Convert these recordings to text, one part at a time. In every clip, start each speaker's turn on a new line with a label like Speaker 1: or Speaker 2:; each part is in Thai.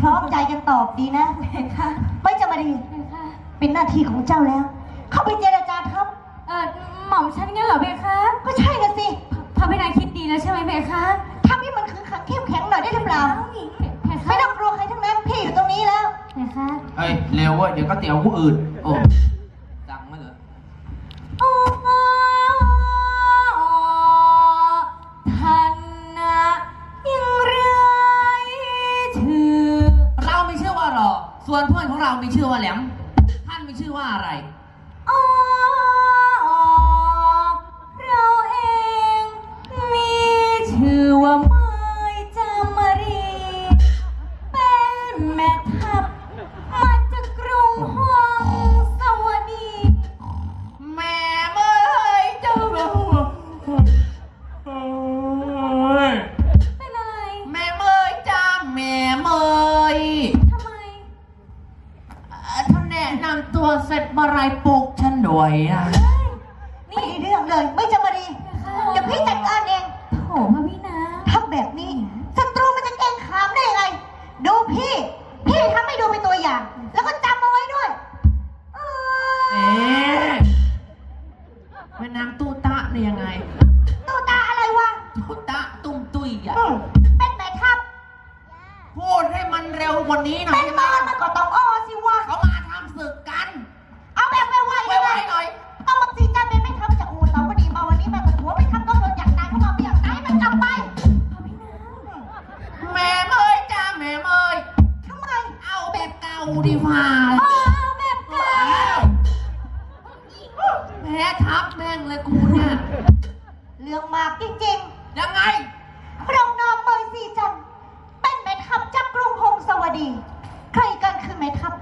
Speaker 1: พร้อมใจกันตอบดีนะ
Speaker 2: เพคะ
Speaker 1: ไม่จะมาดี
Speaker 2: เพคะ
Speaker 1: เป็นหน้าที่ของเจ้าแล้ว เข้าไปเจรจาครับ
Speaker 2: เออหม่อมฉันงั้นเหรอเพคะ
Speaker 1: ก็ใช่นะสิ
Speaker 2: พระพินายคิดดีแล้วใช่ไหมเพคะ
Speaker 1: ทำให้มันขึงขังเข้มแข็งหน่อยได้หรือเปล่า
Speaker 2: เพคะ
Speaker 1: ไม่ต้องกลัวใครทั้งนั้น พี่อยู่ตรงนี้แล้ว
Speaker 2: เพคะ
Speaker 3: เฮ้ย เร็วเว้ยเดี๋ยวก็เตี๋ยวกูอื่น โอ้ ส่วนเพื่อนของเรามีชื่อว่าแหลม ท่านมีชื่อว่าอะไร
Speaker 2: อ๋อ เราเอง มีชื่อว่าไม้จามรี เป็นแม่ท นะ
Speaker 3: นำตัวเสร็จบรายปลุกฉันด้วยนะ
Speaker 1: ไม่ได้เรื่องเลย ไม่จะมาดีเดี๋ยวพี่จัดการเอง
Speaker 2: โถพระพี่นะ
Speaker 1: ทำแบบนี้ศัตรูมันจะเกรงขามได้ยังไง ดูพี่ พี่ทำให้ดูเป็นตัวอย่าง แล้วก็จ ดี
Speaker 3: กว่าอ๋
Speaker 1: อแบบเก่าแพ้ทั
Speaker 3: บ
Speaker 2: แม่
Speaker 3: งเลยกูเนี่ย
Speaker 1: เรื่องมากจริง
Speaker 3: ยังไง
Speaker 1: ๆเรานามเมยสีจันทร์เป็นแม่ทัพจากกรุงพงศาวดี ใครกันคือแม่ทัพ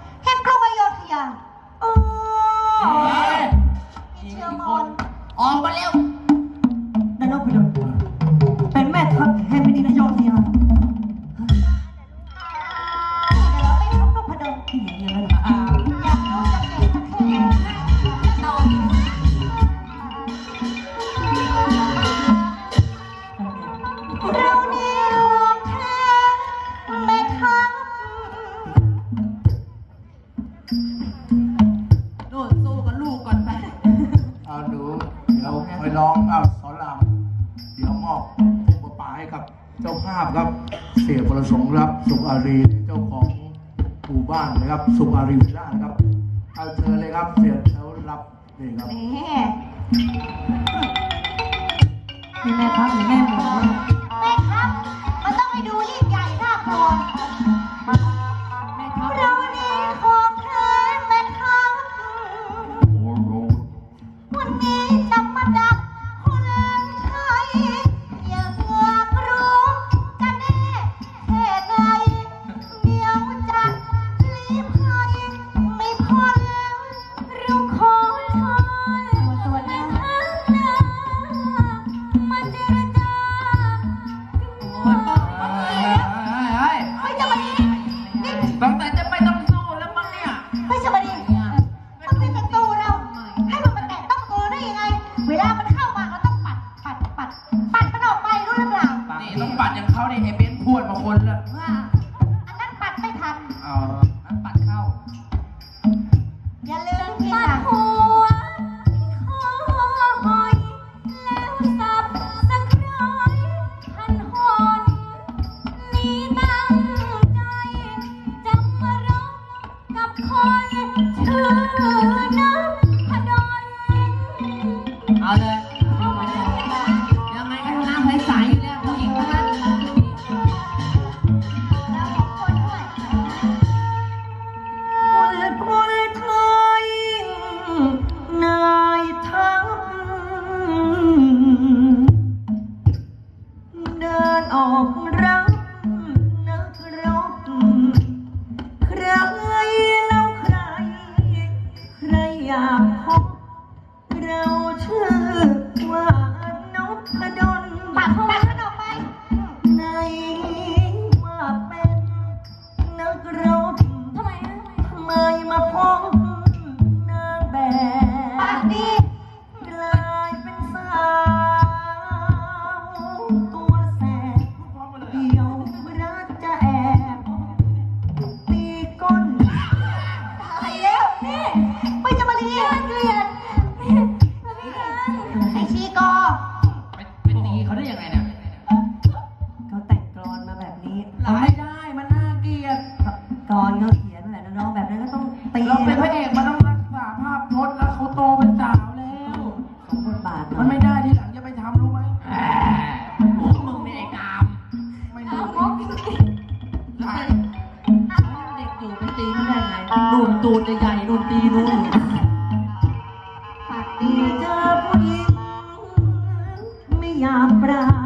Speaker 1: เรา
Speaker 4: อยา
Speaker 1: กรู้จะเก่งจะแค่ไหน
Speaker 2: นอน
Speaker 1: เรานี่ของแท้แม่ทัพ
Speaker 3: โน่นสู้กับลูกก่อนไป
Speaker 5: เอาดูเดี๋ยวไปร้องอ้าวสอนรามเดี๋ยวมอบอุปปาให้กับ เจ้าภาพครับ เสียประสงค์รับสุขอารีเจ้าของ ปู่บ้านนะครับ สุภารีวิลล่านะครับเอาเชิญเลยครับเสียเขารับนี่ครับ
Speaker 1: แม
Speaker 4: นี่แม่ทัพหรือแม่หมู
Speaker 1: แม่ครับ มันต้องไปดูยิ่งใหญ่น่ากลัว
Speaker 3: 半坡 พ
Speaker 1: บ
Speaker 2: เราชื่อว่าน
Speaker 3: พดล ปา
Speaker 2: ก
Speaker 3: เข้า
Speaker 2: มา
Speaker 4: เจอผู้หญิง ไม่อยากปรา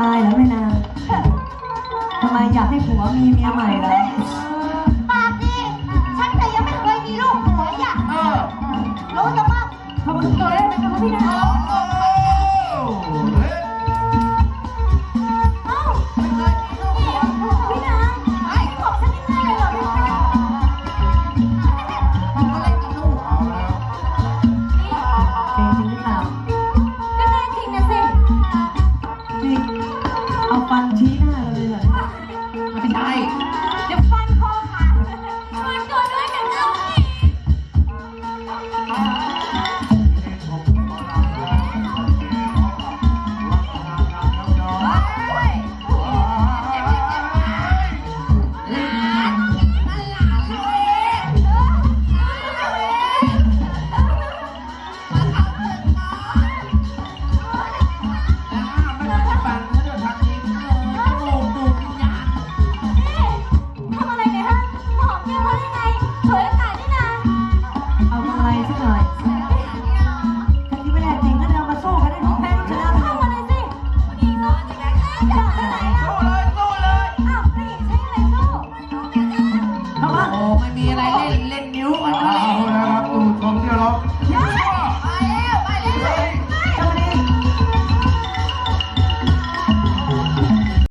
Speaker 4: ตา
Speaker 3: ย
Speaker 1: แล้วไม่
Speaker 4: นาทำไมอยากให้ผัวมีเมียใหม่ล่ะ
Speaker 1: ปากดี ฉันแต่ยังไม่เคยมีลูกผัวอยาก
Speaker 5: เอ
Speaker 2: อรู้
Speaker 4: จั
Speaker 2: กมั้ง
Speaker 4: ขอ
Speaker 2: บคุณตัวเป็น
Speaker 4: คนพี่นา
Speaker 2: ง